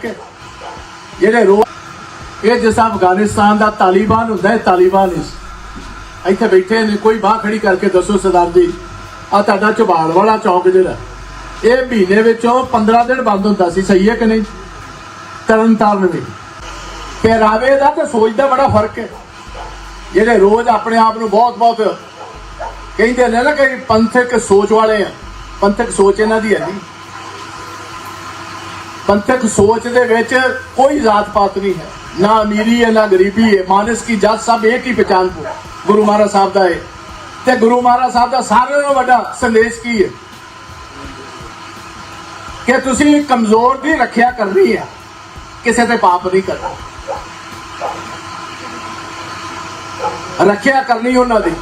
ਫ਼ਰਕ ਹੈ ਜਿਹੜੇ ਰੋ ਇਹ ਜਿਸ ਅਫਗਾਨਿਸਤਾਨ ਦਾ ਤਾਲਿਬਾਨ ਹੁੰਦਾ ਹੈ, ਤਾਲਿਬਾਨ ਇਸ ਇੱਥੇ ਬੈਠੇ ਨੇ, ਕੋਈ ਬਾਹ ਖੜੀ ਕਰਕੇ ਦੱਸੋ ਸਰਦਾਰ ਜੀ ਆ ਤੁਹਾਡਾ ਝਬਾਲ ਵਾਲਾ ਚੌਕ ਜਿਹੜਾ ਇਹ ਮਹੀਨੇ ਵਿੱਚੋਂ 15 ਦਿਨ ਬੰਦ ਹੁੰਦਾ ਸੀ, ਸਹੀ ਹੈ ਕਿ ਨਹੀਂ? ਤਰਨ ਤਾਰਨ ਵਿੱਚ। ਪਹਿਰਾਵੇ ਦਾ ਤੇ ਸੋਚ ਦਾ ਬੜਾ ਫ਼ਰਕ ਹੈ। ਜਿਹੜੇ ਰੋਜ਼ ਆਪਣੇ ਆਪ ਨੂੰ ਬਹੁਤ ਬਹੁਤ ਕਹਿੰਦੇ ਨੇ ਨਾ ਕਿ ਪੰਥਕ ਸੋਚ ਵਾਲੇ ਆ, ਪੰਥਕ ਸੋਚ ਇਹਨਾਂ ਦੀ ਹੈ ਨਹੀਂ। ਪੰਥਕ ਸੋਚ ਦੇ ਵਿੱਚ ਕੋਈ ਜਾਤ ਪਾਤ ਨਹੀਂ ਹੈ। ਨਾ ਅਮੀਰੀ ਹੈ, ਨਾ ਗਰੀਬੀ ਹੈ। ਮਾਨਸ ਕੀ ਜਾਤ ਸਭ ਇੱਕ ਹੀ ਪਛਾਣ ਕੋ ਗੁਰੂ ਮਹਾਰਾਜ ਸਾਹਿਬ ਦਾ ਹੈ ਤੇ ਗੁਰੂ ਮਹਾਰਾਜ ਸਾਹਿਬ ਦਾ ਸਾਰਿਆਂ ਨਾਲੋਂ ਵੱਡਾ ਸੰਦੇਸ਼ ਕੀ ਹੈ? ਕਿ ਤੁਸੀਂ ਕਮਜ਼ੋਰ ਦੀ ਰੱਖਿਆ ਕਰਨੀ ਹੈ। ਕਿਸੇ ਤੇ ਪਾਪ ਨਹੀਂ ਕਰਨਾ। ਰੱਖਿਆ ਕਰਨੀ ਉਹਨਾਂ ਦੀ।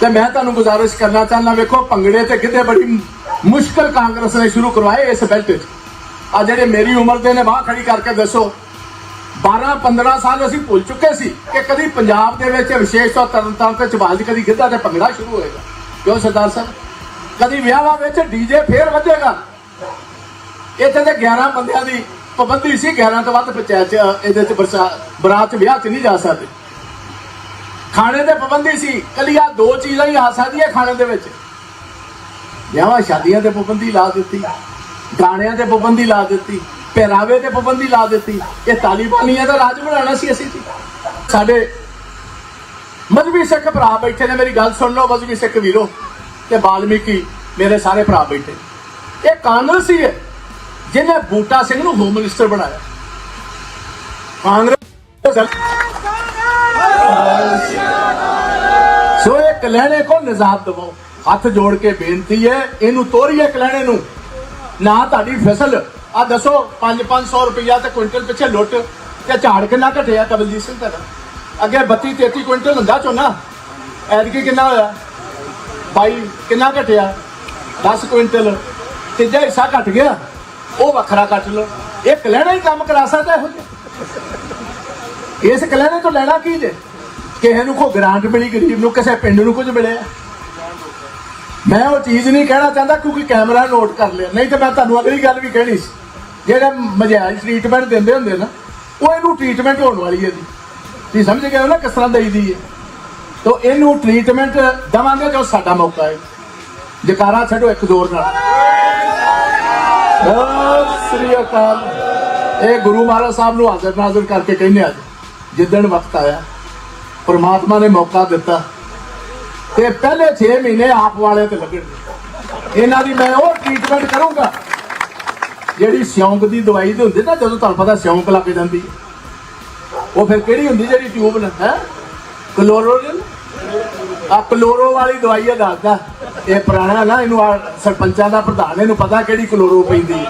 ਤੇ ਮੈਂ ਤੁਹਾਨੂੰ ਗੁਜ਼ਾਰਿਸ਼ ਕਰਨਾ ਚਾਹੁੰਦਾ, ਵੇਖੋ ਭੰਗੜੇ ਤੇ ਕਿਤੇ ਬੜੀ ਮੁਸ਼ਕਲ ਕਾਂਗਰਸ ਨੇ ਸ਼ੁਰੂ ਕਰਵਾਏ ਇਸ ਬੈਲਟ 'ਚ। ਆ ਜਿਹੜੇ ਮੇਰੀ ਉਮਰ ਦੇ ਨੇ, ਬਾਹ ਖੜੀ ਕਰਕੇ ਦੱਸੋ। 12 15 ਸਾਲ ਅਸੀਂ ਭੁੱਲ ਚੁੱਕੇ ਸੀ ਕਿ ਕਦੀ ਪੰਜਾਬ ਦੇ ਵਿੱਚ ਵਿਸ਼ੇਸ਼ ਤੌਰ ਤਰਨਤਾਰਨ ਤੇ ਚਬਾਲ ਕਦੀ ਗਿੱਧਾ ਤੇ ਭੰਗੜਾ ਸ਼ੁਰੂ ਹੋਏਗਾ। ਕਿਉਂ ਸਰਦਾਰ ਸਾਹਿਬ? ਕਦੀ ਵਿਆਹਾਂ ਵਿੱਚ ਡੀਜੇ ਫੇਰ ਵੱਜੇਗਾ ਇੱਥੇ ਤੇ 11 ਬੰਦਿਆਂ ਦੀ ਪਾਬੰਦੀ ਸੀ 11 ਤੋਂ ਵੱਧ ਪੰਚਾਇਤ ਇਹਦੇ 'ਚ ਬਰਾਤ 'ਚ ਵਿਆਹ 'ਚ ਨਹੀਂ ਜਾ ਸਕਦੇ। ਖਾਣੇ ਤੇ ਪਾਬੰਦੀ ਸੀ, ਕੱਲੀ ਆ ਦੋ ਚੀਜ਼ਾਂ ਹੀ ਆ ਸਕਦੀਆਂ ਖਾਣੇ ਦੇ ਵਿੱਚ। ਵਿਆਹਾਂ ਸ਼ਾਦੀਆਂ ਤੇ ਪਾਬੰਦੀ ਲਾ ਦਿੱਤੀ। ਗਾਣਿਆਂ ਤੇ ਪਾਬੰਦੀ ਲਾ ਦਿੱਤੀ, ਪਹਿਰਾਵੇ ਤੇ ਪਾਬੰਦੀ ਲਾ ਦਿੱਤੀ, ਇਹ ਤਾਲੀਬਾਨੀਆਂ ਦਾ ਰਾਜ ਬਣਾਉਣਾ ਸੀ ਅਸੀਂ ਸਾਡੇ ਮਜ਼ਬੀ ਸਿੱਖ ਭਰਾ ਬੈਠੇ ਨੇ, ਮੇਰੀ ਗੱਲ ਸੁਣ ਲਓ ਮਜ਼ਬੀ ਸਿੱਖ ਵੀਰੋ ਤੇ ਬਾਲਮੀਕੀ, ਮੇਰੇ ਸਾਰੇ ਭਰਾ ਬੈਠੇ। ਇਹ ਕਾਂਗਰਸੀ ਹੈ ਜਿਹਨੇ ਬੂਟਾ ਸਿੰਘ ਨੂੰ ਹੋਮ ਮਿਨਿਸਟਰ ਬਣਾਇਆ। ਕਾਂਗਰਸ ਸੋ ਇਹ ਕਲਹਿਣੇ ਕੋ ਨਿਜ਼ਾਤ ਦਵੋ ਹੱਥ ਜੋੜ ਕੇ ਬੇਨਤੀ ਹੈ, ਇਹਨੂੰ ਤੋਰੀਏ ਕਲਹਿਣੇ ਨੂੰ। ਨਾ ਤੁਹਾਡੀ ਫਸਲ। ਆ ਦੱਸੋ 5-500 ਰੁਪਇਆ ਤੇ ਕੁਇੰਟਲ ਪਿੱਛੇ ਲੁੱਟ। ਤੇ ਝਾੜ ਕਿੰਨਾ ਘਟਿਆ ਕਬਲਜੀਤ ਸਿੰਘ ਤੁਹਾਡਾ? ਅੱਗੇ 32-33 ਕੁਇੰਟਲ ਹੁੰਦਾ ਝੋਨਾ। ਐਤਕੀ ਕਿੰਨਾ ਹੋਇਆ? ਬਾਈ, ਕਿੰਨਾ ਘਟਿਆ? 10 ਕੁਇੰਟਲ। ਤੀਜਾ ਹਿੱਸਾ ਘਟ ਗਿਆ। ਉਹ ਵੱਖਰਾ ਕੱਟ ਲਓ। ਇਹ ਕਲਹਿਣਾ ਹੀ ਕੰਮ ਕਰਾ ਸਕਦਾ ਇਹੋ ਜਿਹਾ। ਇਸ ਕਲਹਿਣੇ ਤੋਂ ਲੈਣਾ ਕੀ ਜੇ? ਕਿਸੇ ਨੂੰ ਕੋ ਗ੍ਰਾਂਟ ਮਿਲੀ, ਗਰੀਬ ਨੂੰ, ਕਿਸੇ ਪਿੰਡ ਨੂੰ ਕੁਝ ਮਿਲਿਆ। ਮੈਂ ਉਹ ਚੀਜ਼ ਨਹੀਂ ਕਹਿਣਾ ਚਾਹੁੰਦਾ, ਕਿਉਂਕਿ ਕੈਮਰਾ ਨੋਟ ਕਰ ਲਿਆ। ਨਹੀਂ ਤੇ ਮੈਂ ਤੁਹਾਨੂੰ ਅਗਲੀ ਗੱਲ ਵੀ ਕਹਿਣੀ ਸੀ। ਜਿਹੜੇ ਮਜਾਇਜ਼ ਟ੍ਰੀਟਮੈਂਟ ਦਿੰਦੇ ਹੁੰਦੇ ਨਾ, ਉਹ ਇਹਨੂੰ ਟ੍ਰੀਟਮੈਂਟ ਹੋਣ ਵਾਲੀ ਹੈ ਜੀ। ਤੁਸੀਂ ਸਮਝ ਗਏ ਹੋ ਨਾ, ਕਿਸ ਤਰ੍ਹਾਂ ਦਈਦੀ ਹੈ। ਤੋ ਇਹਨੂੰ ਟ੍ਰੀਟਮੈਂਟ ਦਵਾਂਗੇ ਜੋ ਸਾਡਾ ਮੌਕਾ ਹੈ। ਜਕਾਰਾ ਛੱਡੋ ਇੱਕ ਜ਼ੋਰ ਨਾਲ। ਸਤਿ ਸ੍ਰੀ ਅਕਾਲ। ਇਹ ਗੁਰੂ ਮਹਾਰਾਜ ਸਾਹਿਬ ਨੂੰ ਹਾਜ਼ਰ ਨਾਜ਼ਰ ਕਰਕੇ ਕਹਿੰਦੇ ਅੱਜ ਜਿੱਦਣ ਵਕਤ ਆਇਆ, ਪਰਮਾਤਮਾ ਨੇ ਮੌਕਾ ਦਿੱਤਾ। ਤੇ ਪਹਿਲੇ 6 ਮਹੀਨੇ ਆਪ ਵਾਲੇ ਤੇ ਲੱਗਣਗੇ ਇਹਨਾਂ ਦੀ ਮੈਂ ਉਹ ਟ੍ਰੀਟਮੈਂਟ ਕਰੂੰਗਾ। ਜਿਹੜੀ ਸਿਉਂਕ ਦੀ ਦਵਾਈ ਦੇ ਹੁੰਦੀ ਨਾ, ਜਦੋਂ ਤੁਹਾਨੂੰ ਪਤਾ ਸਿਉਂਕ ਲੱਗ ਜਾਂਦੀ। ਉਹ ਫਿਰ ਕਿਹੜੀ ਹੁੰਦੀ ਜਿਹੜੀ ਟਿਊਬ ਨਾਲ? ਹੈ? ਕਲੋਰੋਜਨ ਆ ਕਲੋਰੋ ਵਾਲੀ ਦਵਾਈ ਹੈ ਦੱਸਦਾ। ਇਹ ਪੁਰਾਣਾ ਨਾ, ਇਹਨੂੰ ਸਰਪੰਚਾਂ ਦਾ ਪ੍ਰਧਾਨ, ਇਹਨੂੰ ਪਤਾ ਕਿਹੜੀ ਕਲੋਰੋ ਪੈਂਦੀ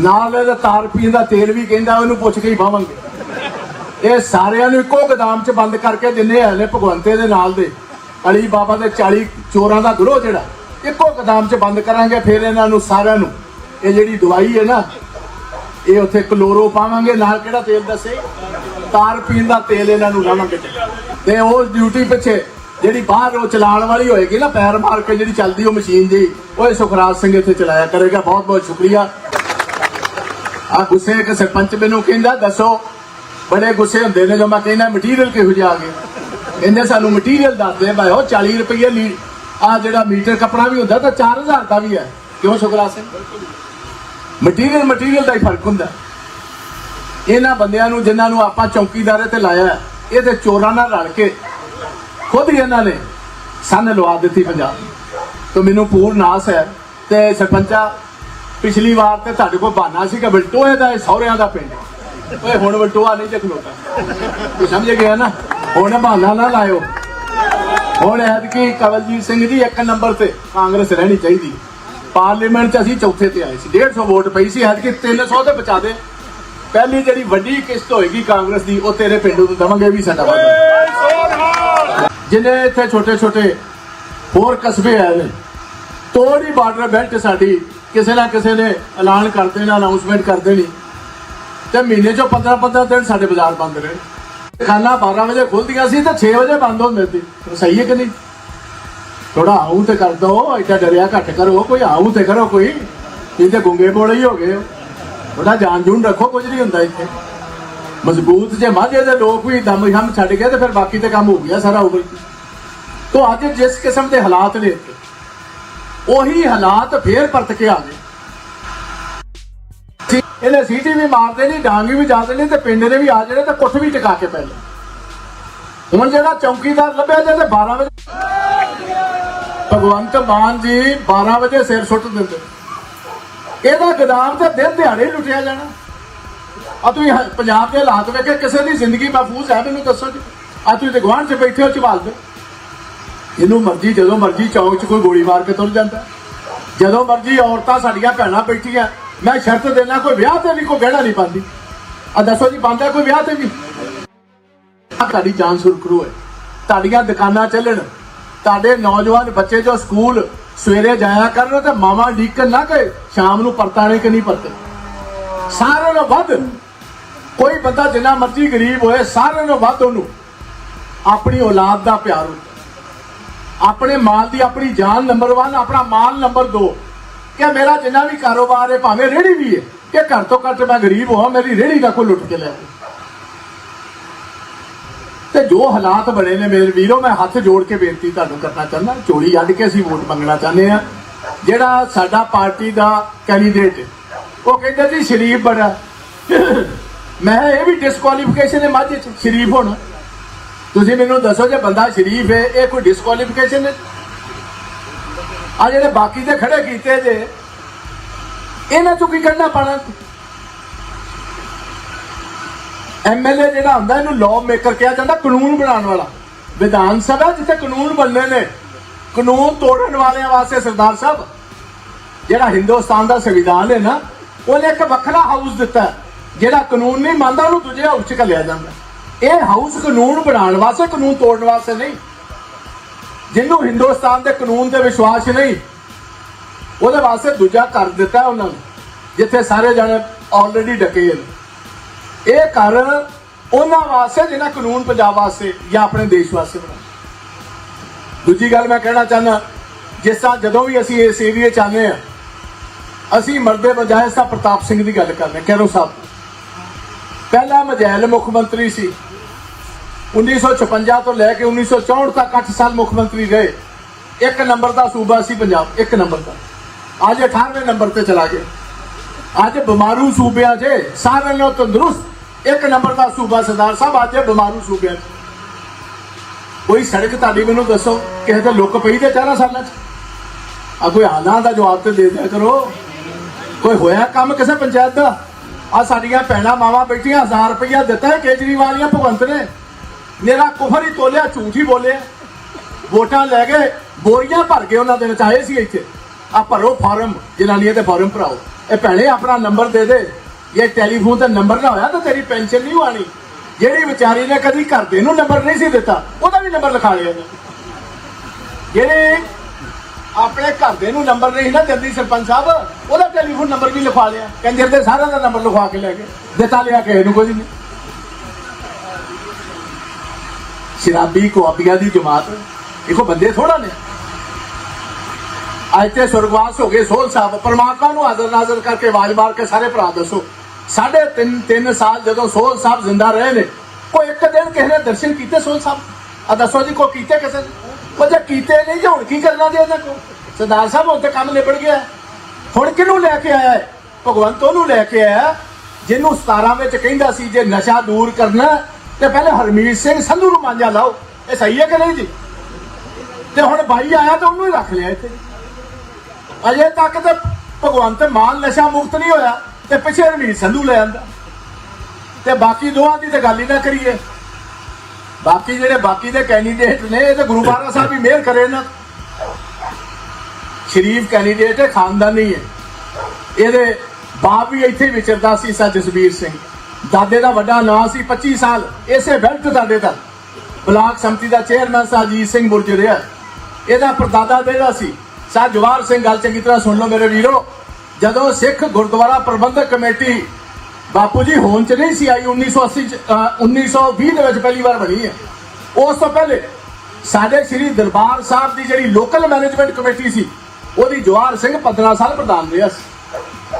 ਨਾਲ ਇਹਦਾ ਤਾਰ ਪੀਣ ਦਾ ਤੇਲ ਵੀ ਕਹਿੰਦਾ, ਉਹਨੂੰ ਪੁੱਛ ਕੇ ਹੀ ਪਾਵਾਂਗੇ। ਇਹ ਸਾਰਿਆਂ ਨੂੰ ਇੱਕੋ ਗਦਾਮ 'ਚ ਬੰਦ ਕਰਕੇ ਜਿੰਨੇ ਆ ਨੇ ਭਗਵੰਤੇ ਦੇ ਨਾਲ ਦੇ। ਅਲੀ ਬਾਬਾ ਦੇ 40 ਚੋਰਾਂ ਦਾ ਗਰੋਹ ਜਿਹੜਾ, ਇੱਕੋ ਗਦਾਮ 'ਚ ਬੰਦ ਕਰਾਂਗੇ ਫਿਰ ਇਹਨਾਂ ਨੂੰ ਸਾਰਿਆਂ ਨੂੰ। ਇਹ ਜਿਹੜੀ ਦਵਾਈ ਹੈ ਨਾ, ਇਹ ਉੱਥੇ ਕਲੋਰੋ ਪਾਵਾਂਗੇ, ਨਾਲ ਕਿਹੜਾ ਤੇਲ ਦੱਸੇ? ਤਾਰ ਪੀਣ ਦਾ ਤੇਲ ਇਹਨਾਂ ਨੂੰ ਲਾਵਾਂਗੇ। ਤੇ ਉਸ ਡਿਊਟੀ ਪਿੱਛੇ ਜਿਹੜੀ ਬਾਹਰ ਉਹ ਚਲਾਉਣ ਵਾਲੀ ਹੋਏਗੀ ਨਾ, ਪੈਰ ਮਾਰ ਕੇ ਜਿਹੜੀ ਚੱਲਦੀ ਉਹ ਮਸ਼ੀਨ ਜੀ ਉਹ ਸੁਖਰਾਜ ਸਿੰਘ ਇੱਥੇ ਚਲਾਇਆ ਕਰੇਗਾ, ਬਹੁਤ ਬਹੁਤ ਸ਼ੁਕਰੀਆ। ਆ ਗੁੱਸੇ ਇੱਕ ਸਰਪੰਚ ਮੈਨੂੰ ਕਹਿੰਦਾ, ਦੱਸੋ, ਬੜੇ ਗੁੱਸੇ ਹੁੰਦੇ ਨੇ ਜਦੋਂ ਮੈਂ ਕਹਿੰਦਾ, ਮਟੀਰੀਅਲ ਕਿਹੋ ਜਿਹਾ ਆ ਗਿਆ? ਕਹਿੰਦੇ ਸਾਨੂੰ ਮਟੀਰੀਅਲ ਦੱਸਦੇ ਭਾਈ ਉਹ 40 ਰੁਪਏ ਲੀ ਆ ਜਿਹੜਾ ਮੀਟਰ ਕੱਪੜਾ ਵੀ ਹੁੰਦਾ ਤਾਂ 4000 ਦਾ ਵੀ ਹੈ। ਕਿਉਂ ਸੁਖਰਾਜ ਸਿੰਘ? ਮਟੀਰੀਅਲ ਮਟੀਰੀਅਲ ਦਾ ਹੀ ਫ਼ਰਕ ਹੁੰਦਾ। ਇਹਨਾਂ ਬੰਦਿਆਂ ਨੂੰ ਜਿਨ੍ਹਾਂ ਨੂੰ ਆਪਾਂ ਚੌਕੀਦਾਰੇ ਤੇ ਲਾਇਆ ਹੈ, ਇਹ ਤੇ ਚੋਰਾਂ ਨਾਲ ਰਲ ਕੇ ਖੁਦ ਹੀ ਇਹਨਾਂ ਨੇ ਸੰਨ ਲਵਾ ਦਿੱਤੀ ਪੰਜਾਬ। ਤੋਂ ਮੈਨੂੰ ਪੂਰਨ ਆਸ ਹੈ ਤੇ ਸਰਪੰਚਾ ਪਿਛਲੀ ਵਾਰ ਤੇ ਤੁਹਾਡੇ ਕੋਲ ਬਹਾਨਾ ਸੀ ਕਿ ਬਲਟੋਏ ਦਾ ਇਹ ਸਹੁਰਿਆਂ ਦਾ ਪਿੰਡ। ਓਏ ਹੁਣ ਬਲਟੋਆ ਨਹੀਂ ਜੇ ਖਲੋਤਾ। ਤੂੰ ਸਮਝ ਗਿਆ ਨਾ? ਹੁਣ ਬਹਾਨਾ ਨਾ ਲਾਇਓ। ਹੁਣ ਐਤਕੀ ਕਵਲਜੀਤ ਸਿੰਘ ਜੀ ਇੱਕ ਨੰਬਰ ਤੇ ਕਾਂਗਰਸ ਰਹਿਣੀ ਚਾਹੀਦੀ। ਪਾਰਲੀਮੈਂਟ 'ਚ ਅਸੀਂ ਚੌਥੇ ਤੇ ਆਏ ਸੀ। 150 ਵੋਟ ਪਈ ਸੀ, ਐਤਕੀ 300 ਤੇ ਬਚਾ ਦੇ। ਪਹਿਲੀ ਜਿਹੜੀ ਵੱਡੀ ਕਿਸ਼ਤ ਹੋਏਗੀ ਕਾਂਗਰਸ ਦੀ, ਉਹ ਤੇਰੇ ਪਿੰਡ ਨੂੰ ਦਵਾਂਗੇ ਵੀ ਸਾਡਾ ਵਾਅਦਾ। ਜਿਹਨੇ ਇੱਥੇ ਛੋਟੇ ਛੋਟੇ ਹੋਰ ਕਸਬੇ ਆਏ ਨੇ, ਤੋੜੀ ਬਾਰਡਰ ਬੈਲਟ ਸਾਡੀ, ਕਿਸੇ ਨਾ ਕਿਸੇ ਨੇ ਐਲਾਨ ਕਰ ਦੇਣਾ ਅਨਾਉਂਸਮੈਂਟ ਕਰ ਦੇਣੀ। ਤੇ ਮਹੀਨੇ ਚੋਂ 15 15 ਦਿਨ ਸਾਡੇ ਬਾਜ਼ਾਰ ਬੰਦ ਰਹੇ। ਖਾਨਾ 12 ਵਜੇ ਖੁੱਲਦੀਆਂ ਸੀ ਤੇ 6 ਵਜੇ ਬੰਦ ਹੁੰਦੇ ਸੀ। ਸਹੀ ਹੈ ਕਿ ਨਹੀਂ? ਥੋੜਾ ਆਉਂ ਤੇ ਕਰ ਦੋ ਐਡਾ ਡਰਿਆ ਘੱਟ ਕਰੋ, ਕੋਈ ਆਉਂ ਤੇ ਕਰੋ ਕੋਈ। ਇਹ ਗੁੰਗੇ ਬੋਲੇ ਹੀ ਹੋ ਗਏ ਹੋ। ਜਾਨ ਜੂਨ ਰੱਖੋ, ਕੁਝ ਨਹੀਂ ਹੁੰਦਾ ਇੱਥੇ। ਮਜ਼ਬੂਤ ਜੇ ਮਾਝੇ ਦੇ ਲੋਕ ਵੀ ਦਮ ਹਮ ਛੱਡ ਗਏ ਤੇ ਫਿਰ ਬਾਕੀ ਤੇ ਕੰਮ ਹੋ ਗਿਆ ਸਾਰਾ ਉਬਲ ਤੋਂ ਅੱਜ ਜਿਸ ਕਿਸਮ ਦੇ ਹਾਲਾਤ ਨੇ ਉਹੀ ਹਾਲਾਤ ਫੇਰ ਪਰਤ ਕੇ ਆ ਗਏ। ਇਹਨੇ ਸੀਟੀ ਵੀ ਮਾਰਦੇ ਨਹੀਂ, ਡਾਂਗੀ ਵੀ ਜਾਂਦੇ ਨਹੀਂ ਤੇ ਪਿੰਡ ਦੇ ਵੀ ਆ ਜਿਹੜੇ ਤੇ ਕੁੱਠ ਵੀ ਟਿਕਾ ਕੇ ਪੈ ਲਏ ਹੁਣ ਜਿਹੜਾ ਚੌਕੀਦਾਰ ਲੱਭਿਆ ਜੇ ਤੇ 12 ਵਜੇ ਭਗਵੰਤ ਮਾਨ ਜੀ 12 ਵਜੇ ਸਿਰ ਸੁੱਟ ਦਿੰਦੇ। ਇਹਦਾ ਗਦਾਮ ਤੇ ਦਿਨ ਦਿਹਾੜੇ ਲੁੱਟਿਆ ਜਾਣਾ। ਆ ਤੁਸੀਂ ਪੰਜਾਬ ਦੇ ਹਾਲਾਤ ਵੇਖੇ, ਕਿਸੇ ਦੀ ਜ਼ਿੰਦਗੀ ਮਹਿਫੂਜ਼ ਹੈ ਮੈਨੂੰ ਦੱਸੋ ਜੀ। ਆ ਤੁਸੀਂ ਤੇ ਗੁਆਂਢ 'ਚ ਬੈਠੇ ਹੋ ਝਵਾਲ ਦੇ। ਇਹਨੂੰ ਮਰਜ਼ੀ, ਜਦੋਂ ਮਰਜ਼ੀ ਚੌਕ 'ਚ ਕੋਈ ਗੋਲੀ ਮਾਰ ਕੇ ਤੁਰ ਜਾਂਦਾ। ਜਦੋਂ ਮਰਜ਼ੀ ਔਰਤਾਂ ਸਾਡੀਆਂ ਭੈਣਾਂ ਬੈਠੀਆਂ ਮੈਂ ਸ਼ਰਤ ਦੇਣਾ, ਕੋਈ ਵਿਆਹ ਤੇ ਵੀ ਕੋਈ ਗਹਿਣਾ ਨਹੀਂ ਪਾਉਂਦੀ। ਆ ਦੱਸੋ ਜੀ, ਪਾਉਂਦਾ ਕੋਈ ਵਿਆਹ ਤੇ ਵੀ? ਤੁਹਾਡੀ ਜਾਨ ਸੁਰਖਰੂ ਹੈ। ਤੁਹਾਡੀਆਂ ਦੁਕਾਨਾਂ ਚੱਲਣ। ਤੁਹਾਡੇ ਨੌਜਵਾਨ ਬੱਚੇ ਜੋ ਸਕੂਲ ਸਵੇਰੇ ਜਾਇਆ ਕਰਨ ਤੇ ਮਾਮਾ ਡੀਕਨ ਨਾ ਕਹੇ ਸ਼ਾਮ ਨੂੰ ਪਰਤਾਣੇ ਕਿ ਨਹੀਂ ਪਰਤੇ? ਸਾਰਿਆਂ ਨੂੰ ਵੱਧ ਕੋਈ ਬੰਦਾ ਜਿੰਨਾ ਮਰਜ਼ੀ ਗਰੀਬ ਹੋਏ, ਸਾਰਿਆਂ ਨੂੰ ਵੱਧ ਉਹਨੂੰ ਆਪਣੀ ਔਲਾਦ ਦਾ ਪਿਆਰ ਹੁੰਦਾ। ਆਪਣੇ ਮਾਲ ਦੀ ਆਪਣੀ ਜਾਨ ਨੰਬਰ 1 ਆਪਣਾ ਮਾਲ ਨੰਬਰ 2 ਕਿ ਮੇਰਾ ਜਿੰਨਾ ਵੀ ਕਾਰੋਬਾਰ ਹੈ, ਭਾਵੇਂ ਰੇੜੀ ਵੀ ਹੈ, ਕਿ ਘਰ ਤੋਂ ਘੱਟ ਮੈਂ ਗਰੀਬ ਹੋਵਾਂ, ਮੇਰੀ ਰੇੜੀ ਦਾ ਕੋਈ ਲੁੱਟ ਕੇ ਲੈ ਆਵੇ ਤੇ ਜੋ ਹਾਲਾਤ ਬਣੇ ਨੇ ਮੇਰੇ ਵੀਰੋ, ਮੈਂ ਹੱਥ ਜੋੜ ਕੇ ਬੇਨਤੀ ਤੁਹਾਨੂੰ ਕਰਨਾ ਚਾਹੁੰਦਾ ਚੋਰੀ ਅੱਡ ਕੇ ਅਸੀਂ ਵੋਟ ਮੰਗਣਾ ਚਾਹੁੰਦੇ ਆ ਜਿਹੜਾ ਸਾਡਾ ਪਾਰਟੀ ਦਾ ਕੈਂਡੀਡੇਟ ਉਹ ਕਹਿੰਦਾ ਜੀ ਸ਼ਰੀਫ ਬੜਾ। ਮੈਂ ਇਹ ਵੀ ਡਿਸਕੁਆਲੀਫਿਕੇਸ਼ਨ ਹੈ, ਮਾਝੇ ਚ ਸ਼ਰੀਫ ਹੋਣਾ। ਤੁਸੀਂ ਮੈਨੂੰ ਦੱਸੋ ਜੇ ਬੰਦਾ ਸ਼ਰੀਫ ਹੈ, ਇਹ ਕੋਈ ਡਿਸਕੁਆਲੀਫਿਕੇਸ਼ਨ ਹੈ? ਆ ਜਿਹੜੇ ਬਾਕੀ ਦੇ ਖੜੇ ਕੀਤੇ ਜੇ, ਇਹਨਾਂ ਚੋਂ ਕੀ ਕੱਢਣਾ ਪਾਣਾ? ਐਮਐਲਏ ਜਿਹੜਾ ਹੁੰਦਾ, ਇਹਨੂੰ ਲਾਅ ਮੇਕਰ ਕਿਹਾ ਜਾਂਦਾ, ਕਾਨੂੰਨ ਬਣਾਉਣ ਵਾਲਾ। ਵਿਧਾਨ ਸਭਾ ਜਿੱਥੇ ਕਾਨੂੰਨ ਬਣਨੇ ਨੇ, ਕਾਨੂੰਨ ਤੋੜਨ ਵਾਲਿਆਂ ਵਾਸਤੇ ਸਰਦਾਰ ਸਾਹਿਬ, ਜਿਹੜਾ ਹਿੰਦੁਸਤਾਨ ਦਾ ਸੰਵਿਧਾਨ ਹੈ ਨਾ, ਉਹਨੇ ਇੱਕ ਵੱਖਰਾ ਹਾਊਸ ਦਿੱਤਾ ਜਿਹੜਾ ਕਾਨੂੰਨ ਨਹੀਂ ਮੰਨਦਾ, ਉਹਨੂੰ ਦੂਜੇ ਹਾਊਸ 'ਚ ਘੱਲਿਆ ਜਾਂਦਾ ਇਹ ਹਾਊਸ ਕਾਨੂੰਨ ਬਣਾਉਣ ਵਾਸਤੇ, ਕਾਨੂੰਨ ਤੋੜਨ ਵਾਸਤੇ ਨਹੀਂ। ਜਿਹਨੂੰ ਹਿੰਦੁਸਤਾਨ ਦੇ ਕਾਨੂੰਨ ਤੇ ਵਿਸ਼ਵਾਸ ਨਹੀਂ, ਉਹਦੇ ਵਾਸਤੇ ਦੂਜਾ ਕਰ ਦਿੱਤਾ ਉਹਨਾਂ ਨੇ, ਜਿੱਥੇ ਸਾਰੇ ਜਣੇ ਆਲਰੇਡੀ ਡਕੇ ਇਹ ਘਰ ਉਹਨਾਂ ਵਾਸਤੇ, ਜਿਹਨਾਂ ਕਾਨੂੰਨ ਪੰਜਾਬ ਵਾਸਤੇ ਜਾਂ ਆਪਣੇ ਦੇਸ਼ ਵਾਸਤੇ ਬਣਾਇਆ ਦੂਜੀ ਗੱਲ ਮੈਂ ਕਹਿਣਾ ਚਾਹੁੰਦਾ, ਜਿਸ ਤਰ੍ਹਾਂ ਜਦੋਂ ਵੀ ਅਸੀਂ ਇਸ ਏਰੀਏ ਚ ਆਉਂਦੇ ਆ ਅਸੀਂ ਮਰਦੇ ਬਜਾਏ ਸਾ ਪ੍ਰਤਾਪ ਸਿੰਘ ਦੀ ਗੱਲ ਕਰਦੇ ਹਾਂ ਕੈਰੋ ਸਾਹਿਬ। ਪਹਿਲਾ ਮਜੈਲ ਮੁੱਖ ਮੰਤਰੀ ਸੀ। 1956 ਤੋਂ ਲੈ ਕੇ 1964 ਤੱਕ 8 ਸਾਲ ਮੁੱਖ ਮੰਤਰੀ ਰਹੇ। ਇੱਕ ਨੰਬਰ ਦਾ ਸੂਬਾ ਸੀ ਪੰਜਾਬ, ਇੱਕ ਨੰਬਰ ਦਾ। ਅੱਜ 18ਵੇਂ ਨੰਬਰ ਤੇ ਚਲਾ ਗਿਆ। ਅੱਜ ਬਿਮਾਰੂ ਸੂਬਿਆਂ 'ਚ ਸਾਰਿਆਂ ਨਾਲੋਂ ਤੰਦਰੁਸਤ, ਇੱਕ ਨੰਬਰ ਦਾ ਸੂਬਾ ਸਰਦਾਰ ਸਾਹਿਬ, ਅੱਜ ਬਿਮਾਰੂ ਸੂਬਿਆਂ 'ਚ। ਕੋਈ ਸੜਕ ਤੁਹਾਡੀ ਮੈਨੂੰ ਦੱਸੋ, ਕਿਸੇ ਤੇ ਲੁੱਕ ਪਈ ਤੇ 4 ਸਾਲਾਂ 'ਚ? ਆ ਕੋਈ ਹਾਲਾਂ ਦਾ ਜਵਾਬ ਤੇ ਦੇ ਦਿਆ ਕਰੋ। ਕੋਈ ਹੋਇਆ ਕੰਮ ਕਿਸੇ ਪੰਚਾਇਤ ਦਾ? ਆ ਸਾਡੀਆਂ ਭੈਣਾਂ ਮਾਵਾਂ ਬੈਠੀਆਂ 1000 ਰੁਪਇਆ ਦਿੱਤਾ ਕੇਜਰੀਵਾਲ ਜਾਂ ਭਗਵੰਤ ਨੇ। ਮੇਰਾ ਕੁਫਰ ਹੀ ਤੋਲਿਆ, ਝੂਠ ਹੀ ਬੋਲਿਆ। ਵੋਟਾਂ ਲੈ ਗਏ ਬੋਰੀਆਂ ਭਰ ਕੇ ਉਹਨਾਂ ਦੇ ਵਿੱਚ ਆਏ ਸੀ ਇੱਥੇ। ਆ ਭਰੋ ਫਾਰਮ, ਜਨਾਨੀਆਂ ਦੇ ਫਾਰਮ ਭਰਾਓ। ਇਹ ਭੈਣੇ ਆਪਣਾ ਨੰਬਰ ਦੇ ਦੇ। ਇਹ ਟੈਲੀਫੋਨ ਤੇ ਨੰਬਰ ਨਾ ਹੋਇਆ ਤਾਂ ਤੇਰੀ ਪੈਨਸ਼ਨ ਨਹੀਂ ਆਣੀ ਜਿਹੜੀ ਵਿਚਾਰੀ ਨੇ ਕਦੀ ਘਰ ਦੇ ਨੂੰ ਨੰਬਰ ਨਹੀਂ ਸੀ ਦਿੱਤਾ, ਉਹਦਾ ਵੀ ਨੰਬਰ ਲਿਖਾ ਲਿਆ ਜਿਹੜੇ ਆਪਣੇ ਘਰ ਦੇ ਨੂੰ ਨੰਬਰ ਨਹੀਂ ਨਾ ਦਿੰਦੀ ਸਰਪੰਚ ਸਾਹਿਬ, ਉਹਦਾ ਟੈਲੀਫੋਨ ਨੰਬਰ ਵੀ ਲਿਖਵਾ ਲਿਆ। ਕੰਜਰ ਦੇ ਸਾਰਿਆਂ ਦਾ ਨੰਬਰ ਲਿਖਵਾ ਕੇ ਲੈ ਗਏ। ਦਿੱਤਾ ਲਿਆ ਕਿਸੇ ਨੂੰ ਕੁਝ ਨਹੀਂ। ਸ਼ਰਾਬੀ ਕੁਆਬੀਆਂ ਦੀ ਜਮਾਤ। ਦੇਖੋ ਬੰਦੇ ਥੋੜਾ ਨੇ। ਅੱਜ ਤੇ ਸੁਰਗਵਾਸ ਹੋ ਗਏ ਸੋਲ ਸਾਹਿਬ। ਪਰਮਾਤਮਾ ਨੂੰ ਹਾਜ਼ਰ ਨਾਜ਼ਰ ਕਰਕੇ ਆਵਾਜ਼ ਮਾਰ ਕੇ ਸਾਰੇ ਭਰਾ ਦੱਸੋ। ਸਾਢੇ ਤਿੰਨ ਤਿੰਨ ਸਾਲ ਜਦੋਂ ਸੋਲ ਸਾਹਿਬ ਜ਼ਿੰਦਾ ਰਹੇ ਨੇ, ਕੋਈ ਇੱਕ ਦਿਨ ਕਿਸੇ ਨੇ ਦਰਸ਼ਨ ਕੀਤੇ ਸੋਲ ਸਾਹਿਬ? ਆ ਦੱਸੋ ਜੀ, ਕੋਈ ਕੀਤੇ ਕਿਸੇ ਨੇ? ਉਹ ਜੇ ਕੀਤੇ ਨਹੀਂ ਜੇ ਹੁਣ ਕੀ ਕਰਨਾ ਜੇ ਇਹਨਾਂ ਕੋ ਸਰਦਾਰ ਸਾਹਿਬ, ਹੁਣ ਤੇ ਕੰਮ ਨਿਬੜ ਗਿਆ। ਹੁਣ ਕਿਹਨੂੰ ਲੈ ਕੇ ਆਇਆ ਹੈ? ਭਗਵੰਤ ਉਹਨੂੰ ਲੈ ਕੇ ਆਇਆ, ਜਿਹਨੂੰ 17 ਵਿੱਚ ਕਹਿੰਦਾ ਸੀ, ਜੇ ਨਸ਼ਾ ਦੂਰ ਕਰਨਾ ਤੇ ਪਹਿਲੇ ਹਰਮੀਤ ਸਿੰਘ ਸੰਧੂ ਨੂੰ ਮਾਂਜਾ ਲਾਓ। ਇਹ ਸਹੀ ਹੈ ਕਿ ਨਹੀਂ ਜੀ? ਤੇ ਹੁਣ ਬਾਈ ਆਇਆ ਤਾਂ ਉਹਨੂੰ ਹੀ ਰੱਖ ਲਿਆ ਇੱਥੇ। ਅਜੇ ਤੱਕ ਤਾਂ ਭਗਵੰਤ ਮਾਨ ਨਸ਼ਾ ਮੁਕਤ ਨਹੀਂ ਹੋਇਆ ਤੇ ਪਿੱਛੇ ਰਣਜੀਤ ਸੰਧੂ ਲੈ ਆਂਦਾ। ਤੇ ਬਾਕੀ ਦੋਹਾਂ ਦੀ ਤਾਂ ਗੱਲ ਹੀ ਨਾ ਕਰੀਏ। ਬਾਕੀ ਜਿਹੜੇ ਬਾਕੀ ਦੇ ਕੈਂਡੀਡੇਟ ਨੇ, ਇਹ ਤਾਂ ਗੁਰੂ ਮਹਾਰਾਜ ਸਾਹਿਬ ਹੀ ਮਿਹਰ ਕਰੇ ਨਾ। ਸ਼ਰੀਫ ਕੈਂਡੀਡੇਟ ਹੈ ਖਾਨਦਾਨੀ ਹੈ। ਇਹਦੇ ਬਾਪ ਵੀ ਇੱਥੇ ਵਿਚਰਦਾ ਸੀ ਸਾ ਜਸਬੀਰ ਸਿੰਘ। ਦਾਦੇ ਦਾ ਵੱਡਾ ਨਾਂ ਸੀ 25 ਸਾਲ ਇਸੇ ਬੈਲਟ ਦਾਦੇ ਦਾ। ਬਲਾਕ ਸੰਮਤੀ ਦਾ ਚੇਅਰਮੈਨ ਸਾ ਅਜੀਤ ਸਿੰਘ ਬੁਰਜ ਰਿਹਾ ਇਹਦਾ ਪਰਦਾਦਾ ਦੇਦਾ ਸੀ। ਸਾ ਜਵਾਰ ਸਿੰਘ ਗੱਲ ਚੰਗੀ ਤਰ੍ਹਾਂ ਸੁਣ ਲਓ ਮੇਰੇ ਵੀਰੋ। ਜਦੋਂ ਸਿੱਖ ਗੁਰਦੁਆਰਾ ਪ੍ਰਬੰਧਕ ਕਮੇਟੀ ਬਾਪੂ ਜੀ ਹੋਣ ਚ ਨਹੀਂ ਸੀ ਆਈ 1980 ਚ, ਅਹ, 1920 ਦੇ ਵਿੱਚ ਪਹਿਲੀ ਵਾਰ ਬਣੀ ਹੈ। ਉਸ ਤੋਂ ਪਹਿਲੇ ਸਾਡੇ ਸ੍ਰੀ ਦਰਬਾਰ ਸਾਹਿਬ ਦੀ ਜਿਹੜੀ ਲੋਕਲ ਮੈਨੇਜਮੈਂਟ ਕਮੇਟੀ ਸੀ ਉਹਦੀ ਜਵਾਰ ਸਿੰਘ 15 ਸਾਲ ਪ੍ਰਧਾਨ ਰਿਹਾ ਸੀ।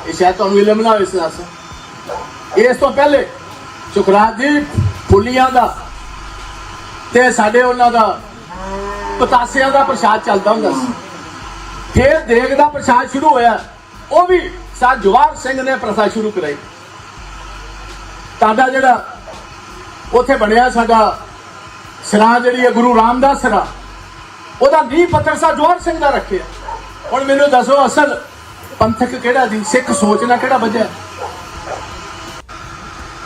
ਇਹ ਸ਼ਾਇਦ ਤੁਹਾਨੂੰ ਇਲਮ ਨਾ ਹੋਵੇ ਸੀ ਦੱਸ ਇਸ ਤੋਂ ਪਹਿਲੇ ਸੁਖਰਾਜ ਜੀ ਫੁੱਲੀਆਂ ਦਾ ਤੇ ਸਾਡੇ ਉਹਨਾਂ ਦਾ ਪਤਾਸਿਆਂ ਦਾ ਪ੍ਰਸ਼ਾਦ ਚੱਲਦਾ ਹੁੰਦਾ ਸੀ। ਫਿਰ ਦੇਗ ਦਾ ਪ੍ਰਸ਼ਾਦ ਸ਼ੁਰੂ ਹੋਇਆ। ਉਹ ਵੀ ਸਾ ਜਵਾਰ ਸਿੰਘ ਨੇ ਪ੍ਰਥਾ ਸ਼ੁਰੂ ਕਰਾਈ। ਤੁਹਾਡਾ ਜਿਹੜਾ ਉੱਥੇ ਬਣਿਆ ਸਾਡਾ ਸਰਾ ਜਿਹੜੀ ਹੈ ਗੁਰੂ ਰਾਮਦਾਸ ਸਰਾ, ਉਹਦਾ ਨੀਂਹ ਪੱਥਰ ਸਾ ਜਵਾਰ ਸਿੰਘ ਦਾ ਰੱਖਿਆ। ਹੁਣ ਮੈਨੂੰ ਦੱਸੋ ਅਸਲ ਪੰਥਕ ਕਿਹੜਾ ਸੀ? ਸਿੱਖ ਸੋਚਣਾ ਕਿਹੜਾ ਵਜ੍ਹਾ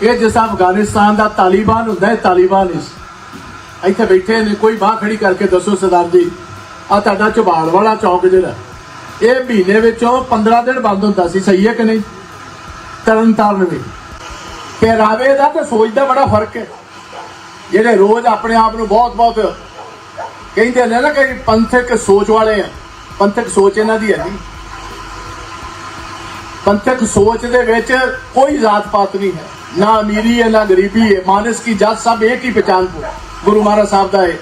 ਇਹ ਜਿਸ ਅਫਗਾਨਿਸਤਾਨ ਦਾ ਤਾਲਿਬਾਨ ਹੁੰਦਾ ਹੈ, ਤਾਲਿਬਾਨ ਇਸ। ਇੱਥੇ ਬੈਠੇ ਨੇ, ਕੋਈ ਬਾਹ ਖੜੀ ਕਰਕੇ ਦੱਸੋ ਸਰਦਾਰ ਜੀ ਆ ਤੁਹਾਡਾ ਝਬਾਲ ਵਾਲਾ ਚੌਕ ਜਿਹੜਾ ਇਹ ਮਹੀਨੇ ਵਿੱਚੋਂ 15 ਦਿਨ ਬੰਦ ਹੁੰਦਾ ਸੀ, ਸਹੀ ਹੈ ਕਿ ਨਹੀਂ? ਤਰਨ ਤਾਰਨ ਵੀ ਪਹਿਰਾਵੇ ਦਾ ਤੇ ਸੋਚ ਦਾ ਬੜਾ ਫ਼ਰਕ ਹੈ। ਜਿਹੜੇ ਰੋਜ਼ ਆਪਣੇ ਆਪ ਨੂੰ ਬਹੁਤ ਬਹੁਤ ਕਹਿੰਦੇ ਨੇ ਨਾ ਕਿ ਪੰਥਕ ਸੋਚ ਵਾਲੇ ਆ। ਪੰਥਕ ਸੋਚ ਇਹਨਾਂ ਦੀ ਹੈ ਨਹੀਂ। ਪੰਥਕ ਸੋਚ ਦੇ ਵਿੱਚ ਕੋਈ ਜਾਤ ਪਾਤ ਨਹੀਂ ਹੈ। ਨਾ ਅਮੀਰੀ ਹੈ, ਨਾ ਗਰੀਬੀ ਹੈ। ਮਾਨਸ ਕੀ ਜਾਤ ਸਭ ਇੱਕ ਹੀ ਪਛਾਣ ਗੁਰੂ ਮਹਾਰਾਜ ਸਾਹਿਬ ਦਾ ਹੈ।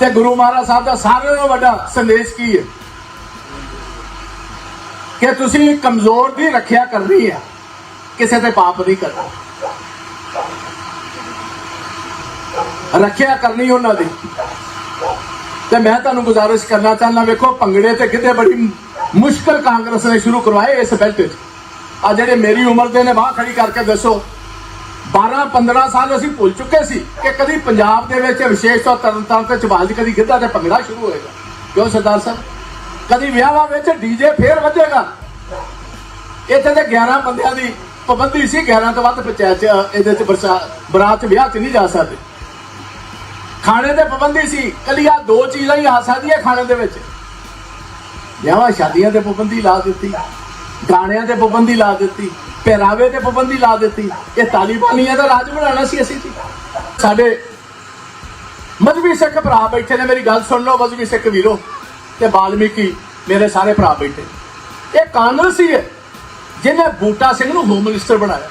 ਤੇ ਗੁਰੂ ਮਹਾਰਾਜ ਸਾਹਿਬ ਦਾ ਸਾਰਿਆਂ ਨਾਲੋਂ ਵੱਡਾ ਸੰਦੇਸ਼ ਕੀ ਹੈ? ਕਿ ਤੁਸੀਂ ਕਮਜ਼ੋਰ ਦੀ ਰੱਖਿਆ ਕਰਨੀ ਹੈ। ਕਿਸੇ ਤੇ ਪਾਪ ਨਹੀਂ ਕਰਨਾ। ਰੱਖਿਆ ਕਰਨੀ ਉਹਨਾਂ ਦੀ। ਤੇ ਮੈਂ ਤੁਹਾਨੂੰ ਗੁਜ਼ਾਰਿਸ਼ ਕਰਨਾ ਚਾਹੁੰਦਾ, ਵੇਖੋ ਭੰਗੜੇ ਤੇ ਕਿਤੇ ਬੜੀ ਮੁਸ਼ਕਲ ਕਾਂਗਰਸ ਨੇ ਸ਼ੁਰੂ ਕਰਵਾਏ ਇਸ ਬੈਲਟ 'ਚ। ਆ ਜਿਹੜੇ ਮੇਰੀ ਉਮਰ ਦੇ ਨੇ, ਬਾਹ ਖੜੀ ਕਰਕੇ ਦੱਸੋ। 12 15 ਸਾਲ ਅਸੀਂ ਭੁੱਲ ਚੁੱਕੇ ਸੀ ਕਿ ਕਦੀ ਪੰਜਾਬ ਦੇ ਵਿੱਚ ਵਿਸ਼ੇਸ਼ ਤੌਰ ਤਰਨਤਾਰਨ ਤੇ ਚਬਾਲ 'ਚ ਕਦੀ ਗਿੱਧਾ ਤੇ ਭੰਗੜਾ ਸ਼ੁਰੂ ਹੋਏਗਾ। ਕਿਉਂ ਸਰਦਾਰ ਸਾਹਿਬ? ਕਦੀ ਵਿਆਹਾਂ ਵਿੱਚ ਡੀਜੇ ਫੇਰ ਵੱਜੇਗਾ ਇੱਥੇ ਤੇ 11 ਬੰਦਿਆਂ ਦੀ ਪਾਬੰਦੀ ਸੀ 11 ਤੋਂ ਵੱਧ ਪੰਚਾਇਤ ਇਹਦੇ 'ਚ ਬਰਾਤ 'ਚ ਵਿਆਹ 'ਚ ਨਹੀਂ ਜਾ ਸਕਦੇ। ਖਾਣੇ ਤੇ ਪਾਬੰਦੀ ਸੀ, ਕੱਲੀ ਆ ਦੋ ਚੀਜ਼ਾਂ ਹੀ ਆ ਸਕਦੀਆਂ ਖਾਣੇ ਦੇ ਵਿੱਚ। ਵਿਆਹਾਂ ਸ਼ਾਦੀਆਂ ਤੇ ਪਾਬੰਦੀ ਲਾ ਦਿੱਤੀ, ਗਾਣਿਆਂ ਤੇ ਪਾਬੰਦੀ ਲਾ ਦਿੱਤੀ। ਪਹਿਰਾਵੇ ਤੇ ਪਾਬੰਦੀ ਲਾ ਦਿੱਤੀ। ਇਹ ਤਾਲੀਬਾਨੀਆਂ ਦਾ ਰਾਜ ਬਣਾਉਣਾ ਸੀ ਅਸੀਂ ਜੀ। ਸਾਡੇ ਮਜ਼ਬੀ ਸਿੱਖ ਭਰਾ ਬੈਠੇ ਨੇ, ਮੇਰੀ ਗੱਲ ਸੁਣ ਲਓ ਮਜ਼ਬੀ ਸਿੱਖ ਵੀਰੋ ਤੇ ਬਾਲਮੀਕੀ, ਮੇਰੇ ਸਾਰੇ ਭਰਾ ਬੈਠੇ। ਇਹ ਕਾਂਗਰਸੀ ਹੈ, ਜਿਹਨੇ ਬੂਟਾ ਸਿੰਘ ਨੂੰ ਹੋਮ ਮਿਨਿਸਟਰ ਬਣਾਇਆ।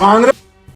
ਕਾਂਗਰਸ